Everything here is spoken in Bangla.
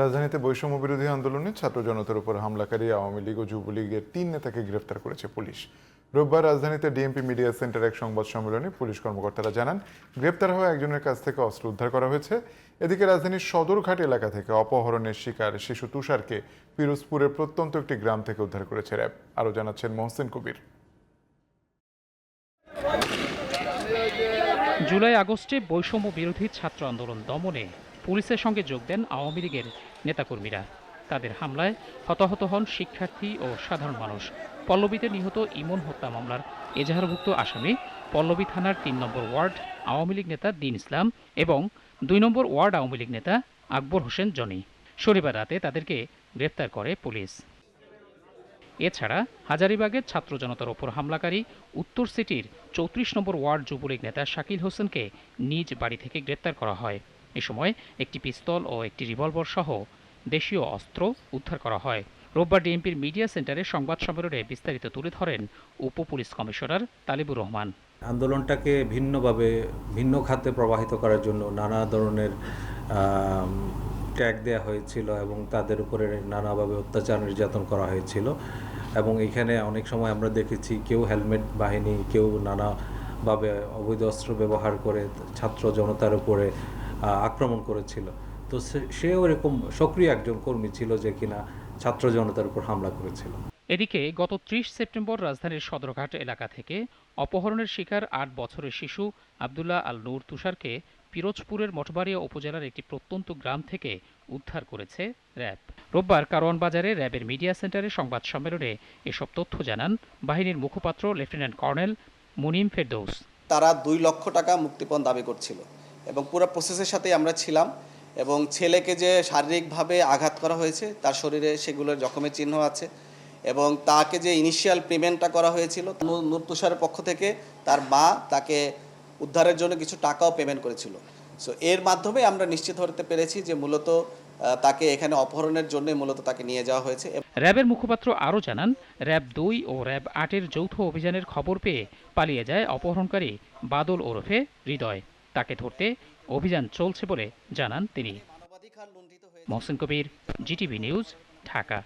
রাজধানীতে বৈষম্য বিরোধী আন্দোলনে ছাত্র জনতার উপর হামলাকারী আওয়ামী লীগ ও যুবলীগের তিন নেতাকে গ্রেফতার করেছে পুলিশ। রোববার রাজধানীতে ডিএমপি মিডিয়া সেন্টার এক সংবাদ সম্মেলনে পুলিশ কর্মকর্তারা জানান, গ্রেপ্তার হওয়া একজনের কাছ থেকে অস্ত্র উদ্ধার করা হয়েছে। এদিকে রাজধানীর সদরঘাট এলাকা থেকে অপহরণের শিকার শিশু তুষারকে পিরোজপুরের প্রত্যন্ত একটি গ্রাম থেকে উদ্ধার করেছে র্যাব। আরও জানাচ্ছেন মোহসেন কবির। জুলাই আগস্টে বৈষম্য বিরোধী ছাত্র আন্দোলন দমনে পুলিশের সঙ্গে যোগ দেন আওয়ামী লীগের নেতাকর্মীরা। তাদের হামলায় হতাহত হন শিক্ষার্থী ও সাধারণ মানুষ। পল্লবীতে নিহত ইমন হত্যা মামলার এজাহারভুক্ত আসামি পল্লবী থানার তিন নম্বর ওয়ার্ড আওয়ামী লীগ নেতা দিন ইসলাম এবং দুই নম্বর ওয়ার্ড আওয়ামী লীগ নেতা আকবর হোসেন জনি। শনিবার রাতে তাদেরকে গ্রেপ্তার করে পুলিশ। এছাড়া হাজারিবাগের ছাত্র জনতার ওপর হামলাকারী উত্তর সিটির চৌত্রিশ নম্বর ওয়ার্ড যুবলীগ নেতা শাকিল হোসেনকে নিজ বাড়ি থেকে গ্রেপ্তার করা হয়। এ সময় একটি পিস্তল ও একটি রিভলভার সহ দেশীয় অস্ত্র উদ্ধার করা হয়। রোববার ডিএমপির মিডিয়া সেন্টারে সংবাদ সম্মেলনে বিস্তারিত তুলে ধরেন উপ পুলিশ কমিশনার তালিবুর রহমান। আন্দোলনটাকে ভিন্নভাবে, ভিন্ন খাতে প্রবাহিত করার জন্য নানা ধরনের ট্যাগ দেওয়া হয়েছিল এবং তাদের উপরে নানাভাবে অত্যাচার নির্যাতন করা হয়েছিল এবং এখানে অনেক সময় আমরা দেখেছি কেউ হেলমেট, বাহিনী, কেউ নানাভাবে অবৈধ অস্ত্র ব্যবহার করে ছাত্র জনতার উপরে আক্রমণ করেছিল। তো সে- সেও এরকম সক্রিয় একজন কর্মী ছিল যে কিনা ছাত্র জনতার উপর হামলা করেছিল। এদিকে গত ত্রিশ সেপ্টেম্বর রাজধানীর সদরঘাট এলাকা থেকে অপহরণের শিকার আট বছরের শিশু আবদুল্লাহ আল নূর তুষারকে পিরোজপুরের মঠবাড়িয়া উপজেলার একটি প্রত্যন্ত গ্রাম থেকে উদ্ধার করেছে র্যাব। রোববার কারওয়ান বাজারে র্যাবের মিডিয়া সেন্টারে সংবাদ সম্মেলনে এসব তথ্য জানান বাহিনীর মুখপাত্র লেফটেন্যান্ট কর্নেল মুনিম ফেরদৌস। তারা দুই লক্ষ টাকা মুক্তিপণ দাবি করছিল। এবং পুরো প্রসেসের সাথে আমরা ছিলাম এবং ছেলেকে যে শারীরিকভাবে আঘাত করা হয়েছে, তার শরীরে সেগুলোর জখমের চিহ্ন আছে এবং তাকে যে ইনিশিয়াল পেমেন্টটা করা হয়েছিল, নূর তুষারের পক্ষ থেকে তার মা তাকে উদ্ধারের জন্য কিছু টাকাও পেমেন্ট করেছিল। সো এর মাধ্যমে আমরা নিশ্চিত হতে পেরেছি যে মূলত তাকে এখানে অপহরণের জন্য মূলত তাকে নিয়ে যাওয়া হয়েছে র্যাবের মুখপাত্র আরও জানান, র্যাব দুই ও র্যাব আটের যৌথ অভিযানের খবর পেয়ে পালিয়ে যায় অপহরণকারী বাদল ওরফে হৃদয়। তাকে ধরতে অভিযান চলছে বলে জানান তিনি। Mohsen Kabir GTV news Dhaka.